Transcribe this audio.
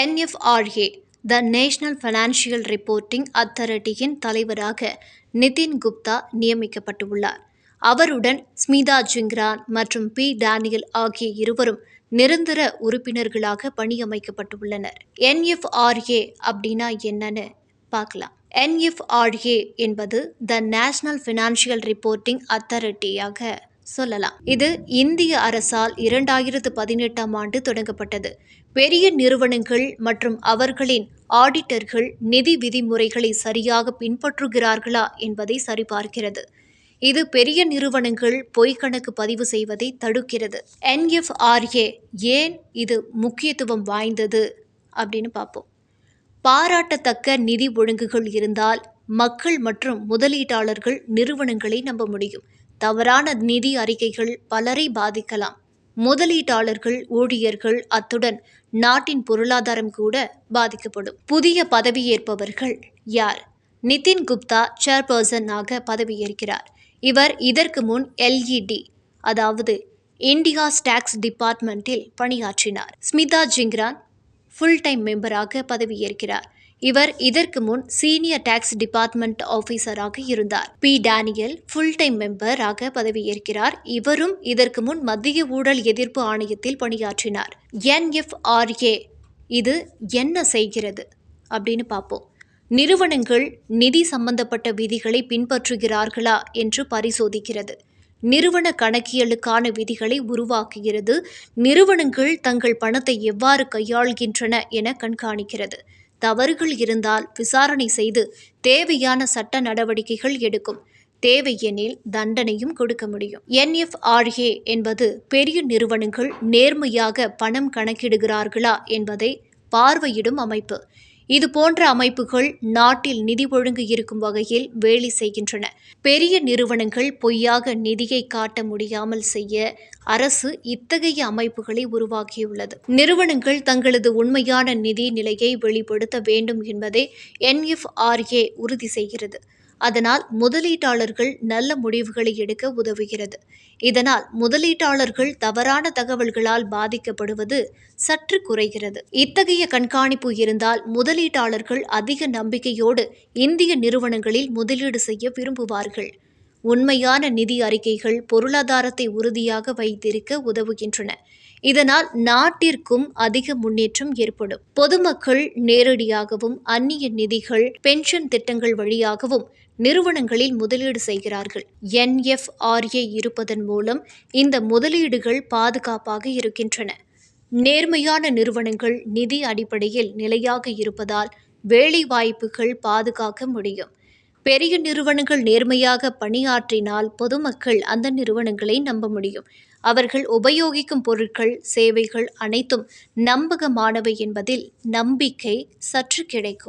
NFRA the national financial reporting அத்தாரிட்டியின் தலைவராக நிதின் குப்தா நியமிக்கப்பட்டுள்ளார். அவருடன் ஸ்மிதா ஜிங்ரான் மற்றும் பி. டேனியல் ஆகிய இருவரும் நிரந்தர உறுப்பினர்களாக பணியமைக்கப்பட்டுள்ளனர். என்எஃப்ஆர்ஏ அப்படின்னா என்னன்னு பார்க்கலாம். என்எஃப்ஆர்ஏ என்பது த நேஷனல் ஃபினான்ஷியல் ரிப்போர்ட்டிங் அத்தாரிட்டியாக சொல்லலாம். இது இந்திய அரசால் இரண்டாயிரத்து பதினெட்டாம் ஆண்டு தொடங்கப்பட்டது. பெரிய நிறுவனங்கள் மற்றும் அவர்களின் ஆடிட்டர்கள் நிதி விதிமுறைகளை சரியாக பின்பற்றுகிறார்களா என்பதை சரிபார்க்கிறது. இது பெரிய நிறுவனங்கள் பொய்க்கணக்கு பதிவு செய்வதை தடுக்கிறது. என்எஃப்ஆர்ஏ ஏன் இது முக்கியத்துவம் வாய்ந்தது அப்படின்னு பார்ப்போம். பாராட்டத்தக்க நிதி ஒழுங்குகள் இருந்தால் மக்கள் மற்றும் முதலீட்டாளர்கள் நிறுவனங்களை நம்ப முடியும். தவறான நிதி அறிக்கைகள் பலரை பாதிக்கலாம். முதலீட்டாளர்கள் ஊழியர்கள் அத்துடன் நாட்டின் பொருளாதாரம் கூட பாதிக்கப்படும். புதிய பதவியேற்பவர்கள் யார்? நிதின் குப்தா சேர்பர்சன் ஆக பதவியேற்கிறார். இவர் இதற்கு முன் எல்இடி அதாவது இந்தியா ஸ்டாக்ஸ் டிபார்ட்மெண்ட்டில் பணியாற்றினார். ஸ்மிதா ஜிங்ரான் ஃபுல் டைம் மெம்பராக பதவியேற்கிறார். இவர் இதற்கு முன் சீனியர் டாக்ஸ் டிபார்ட்மெண்ட் ஆபீசராக இருந்தார். பி. டேனியல் ஃபுல் டைம் மெம்பராக பதவியேற்கிறார். இவரும் இதற்கு முன் மத்திய ஊழல் எதிர்ப்பு ஆணையத்தில் பணியாற்றினார். என்எஃப்ஆர்ஏ இது என்ன செய்கிறது? அப்படின்னு பார்ப்போம். நிறுவனங்கள் நிதி சம்பந்தப்பட்ட விதிகளை பின்பற்றுகிறார்களா என்று பரிசோதிக்கிறது. நிறுவன கணக்கியலுக்கான விதிகளை உருவாக்குகிறது. நிறுவனங்கள் தங்கள் பணத்தை எவ்வாறு கையாள்கின்றன என கண்காணிக்கிறது. தவறுகள் இருந்தால் விசாரணை செய்து தேவையான சட்ட நடவடிக்கைகள் எடுக்கும். தேவையெனில் தண்டனையும் கொடுக்க முடியும். என்எஃப்ஆர்ஏ என்பது பெரிய நிறுவனங்கள் நேர்மையாக பணம் கணக்கிடுகிறார்களா என்பதை பார்வையிடும் அமைப்பு. இது போன்ற அமைப்புகள் நாட்டில் நிதி ஒழுங்கு இருக்கும் வகையில் வேலை செய்கின்றன. பெரிய நிறுவனங்கள் பொய்யாக நிதியை காட்ட முடியாமல் செய்ய அரசு இத்தகைய அமைப்புகளை உருவாக்கியுள்ளது. நிறுவனங்கள் தங்களது உண்மையான நிதி நிலையை வெளிப்படுத்த வேண்டும் என்பதை என்எஃப்ஆர்ஏ உறுதி செய்கிறது. அதனால் முதலீட்டாளர்கள் நல்ல முடிவுகளை எடுக்க உதவுகிறது. இதனால் முதலீட்டாளர்கள் தவறான தகவல்களால் பாதிக்கப்படுவது சற்று குறைகிறது. இத்தகைய கண்காணிப்பு இருந்தால் முதலீட்டாளர்கள் அதிக நம்பிக்கையோடு இந்திய நிறுவனங்களில் முதலீடு செய்ய விரும்புவார்கள். உண்மையான நிதி அறிக்கைகள் பொருளாதாரத்தை உறுதியாக வைத்திருக்க உதவுகின்றன. இதனால் நாட்டிற்கும் அதிக முன்னேற்றம் ஏற்படும். பொதுமக்கள் நேரடியாகவும் அந்நிய நிதிகள் பென்ஷன் திட்டங்கள் வழியாகவும் நிறுவனங்களில் முதலீடு செய்கிறார்கள். என்எஃப்ஆர்ஏ இருப்பதன் மூலம் இந்த முதலீடுகள் பாதுகாப்பாக இருக்கின்றன. நேர்மையான நிறுவனங்கள் நிதி அடிப்படையில் நிலையாக இருப்பதால் வேலை வாய்ப்புகள் பாதுகாக்க முடியும். பெரிய நிறுவனங்கள் நேர்மையாக பணியாற்றினால் பொதுமக்கள் அந்த நிறுவனங்களை நம்ப முடியும். அவர்கள் உபயோகிக்கும் பொருட்கள் சேவைகள் அனைத்தும் நம்பகமானவை என்பதில் நம்பிக்கை சற்று கிடைக்கும்.